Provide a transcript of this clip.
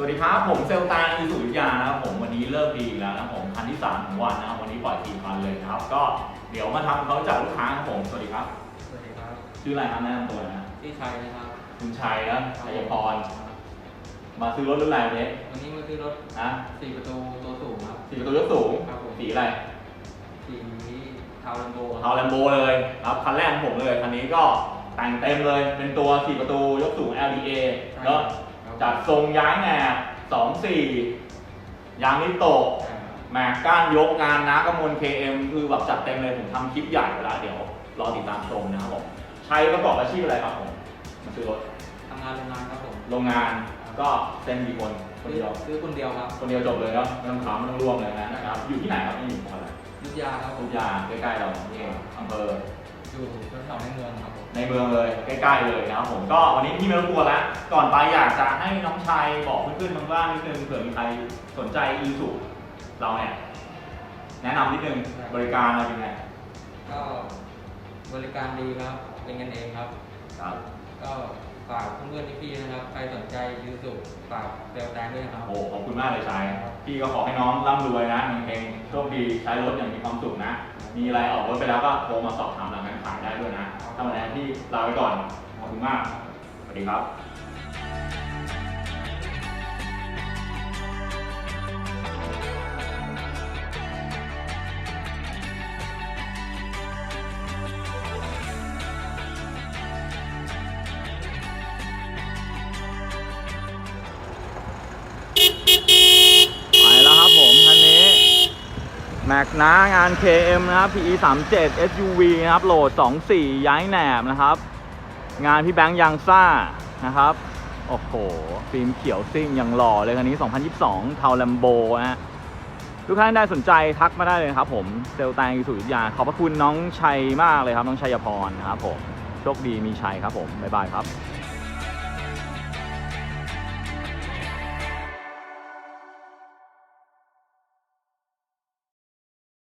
สวัสดีครับ ผมเซลตานอีสุวิทยานะครับผมวันนี้เริ่มดีอีกแล้วนะครับผมคันที่3ของวันนะครับวันนี้ปล่อยสี่คันเลยนะครับ ก็เดี๋ยวมาทำเขาจากลูกค้าครับผมสวัสดีครับ สวัสดีครับ ชื่ออะไรครับแนะนำตัวหนะพี่ชัยนะครับ คุณชัยนะชัยพร มาซื้อรถรุ่นอะไรวันนี้วันนี้มาซื้อรถนะ4ประตูตัวสูงครับสีประตูยกสูงครับผมสีอะไรสีทาวลัมโบเทาแลมโบเลยครับคันแรกของผมเลยคันนี้ก็แต่งเต็มเลยเป็นตัวสี่ประตูยกสูง LDA แล้ว จัดทรงย้ายแหนบสองสี่ยางนิโตะแม็กก้านยกงานนะกมล KM คือแบบจัดเต็มเลยผมทำคลิปใหญ่เวลาเดี๋ยว รอติดตามชมนะครับผมชัยประกอบอาชีพอะไรครับผมมาซื้อรถทำงานโรงงานครับผมโรงงานก็เซ็นกี่คนคนเดียวซื้อคนเดียวครับ คนเดียวจบเลยเนาะไม่ต้องถามไม่ต้องร่วมเลยนะนะครับอยู่ที่ไหนครับนี่อยู่จังหวัดอะไรยุทธยาครับผทุมกอย่างใกล้ๆเรานี่เองอำเภอ อยู่แถวๆในเมืองครับผมในเมืองเลยใกล้ๆเลยนะครับผมก็วันนี้พี่ไม่รบกวนแล้วก่อนไปอยากจะให้น้องชายบอกเพื่อนๆทางบ้านนิดนึงเผื่อมีใครสนใจอีสุเราเนี่ยแนะนำนิดนึงบริการเราเป็นไงก็บริการดีครับ เป็นกันเองครับ ครับ ก็ ฝากเพื่อนๆพี่ๆนะครับ ใครสนใจยูสุฝากเซลแตงด้วยนะครับ โอ้ขอบคุณมากเลยชาย พี่ก็ขอให้น้องร่ำรวยนะเฮงโชคดีใช้รถอย่างมีความสุขนะ มีอะไรออกรถไปแล้วก็โทรมาสอบถามหลังการขายได้ด้วยนะถ้าวันนี้พี่ลาไปก่อน ขอบคุณมาก สวัสดีครับ แม็กนะงาน KM นะครับ PE 3 7 SUV นะครับ โหลด 24 ย้ายแหนบนะครับ งานพี่แบงค์ยังซ่านะครับ โอ้โห ฟิล์มเขียวซิ่งยังหล่อเลยคันนี้ 2022 เทาแลมโบนะฮะทุกท่านได้สนใจทักมาได้เลยครับผม เซลแตงสุริยา ขอบพระคุณน้องชัยมากเลยครับ น้องชัยพรนะครับผม โชคดีมีชัยครับผม บ๊ายบายครับ